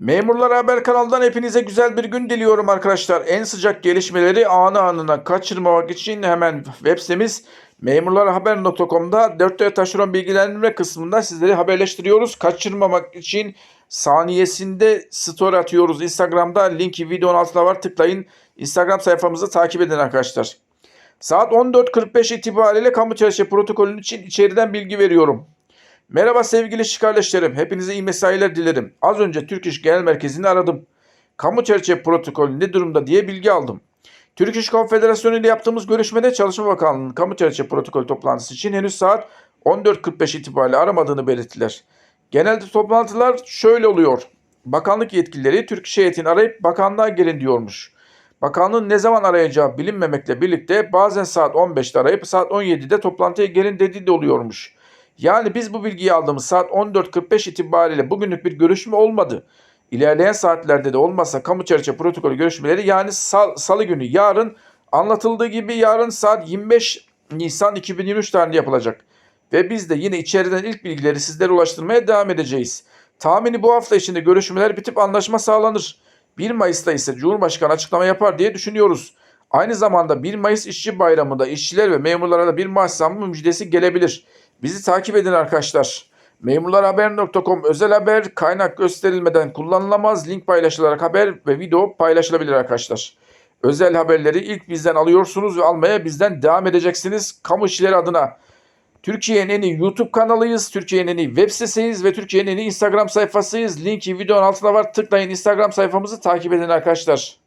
Memurlar Haber kanalından hepinize güzel bir gün diliyorum arkadaşlar. En sıcak gelişmeleri anı anına kaçırmamak için hemen web sitemiz memurlarhaber.com'da 4 taşeron bilgilendirme kısmında sizleri haberleştiriyoruz. Kaçırmamak için saniyesinde story atıyoruz. Instagram'da linki videonun altında var tıklayın. Instagram sayfamızı takip edin arkadaşlar. Saat 14.45 itibariyle kamu çalışma protokolünün için içeriden bilgi veriyorum. Merhaba sevgili işçi kardeşlerim. Hepinize iyi mesailer dilerim. Az önce Türk İş Genel Merkezi'ni aradım. Kamu çerçeve protokolü ne durumda diye bilgi aldım. Türk İş Konfederasyonu ile yaptığımız görüşmede Çalışma Bakanlığı'nın kamu çerçeve protokolü toplantısı için henüz saat 14.45 itibariyle aramadığını belirttiler. Genelde toplantılar şöyle oluyor. Bakanlık yetkilileri Türk İş heyetini arayıp bakanlığa gelin diyormuş. Bakanlığın ne zaman arayacağı bilinmemekle birlikte bazen saat 15'te arayıp saat 17'de toplantıya gelin dediği de oluyormuş. Yani biz bu bilgiyi aldığımız saat 14.45 itibariyle bugünlük bir görüşme olmadı. İlerleyen saatlerde de olmazsa kamu çerçeve protokolü görüşmeleri yani sal- salı günü yarın anlatıldığı gibi yarın saat 25 Nisan 2023 tarihinde yapılacak. Ve biz de yine içeriden ilk bilgileri sizlere ulaştırmaya devam edeceğiz. Tahmini bu hafta içinde görüşmeler bitip anlaşma sağlanır. 1 Mayıs'ta ise Cumhurbaşkanı açıklama yapar diye düşünüyoruz. Aynı zamanda 1 Mayıs İşçi Bayramı'nda işçiler ve memurlara da bir maaş zammı müjdesi gelebilir. Bizi takip edin arkadaşlar. Memurlarhaber.com özel haber kaynak gösterilmeden kullanılamaz. Link paylaşılarak haber ve video paylaşılabilir arkadaşlar. Özel haberleri ilk bizden alıyorsunuz ve almaya bizden devam edeceksiniz. Kamu işçileri adına Türkiye'nin en iyi YouTube kanalıyız. Türkiye'nin en iyi web sitesiyiz ve Türkiye'nin en iyi Instagram sayfasıyız. Linki videonun altında var. Tıklayın Instagram sayfamızı takip edin arkadaşlar.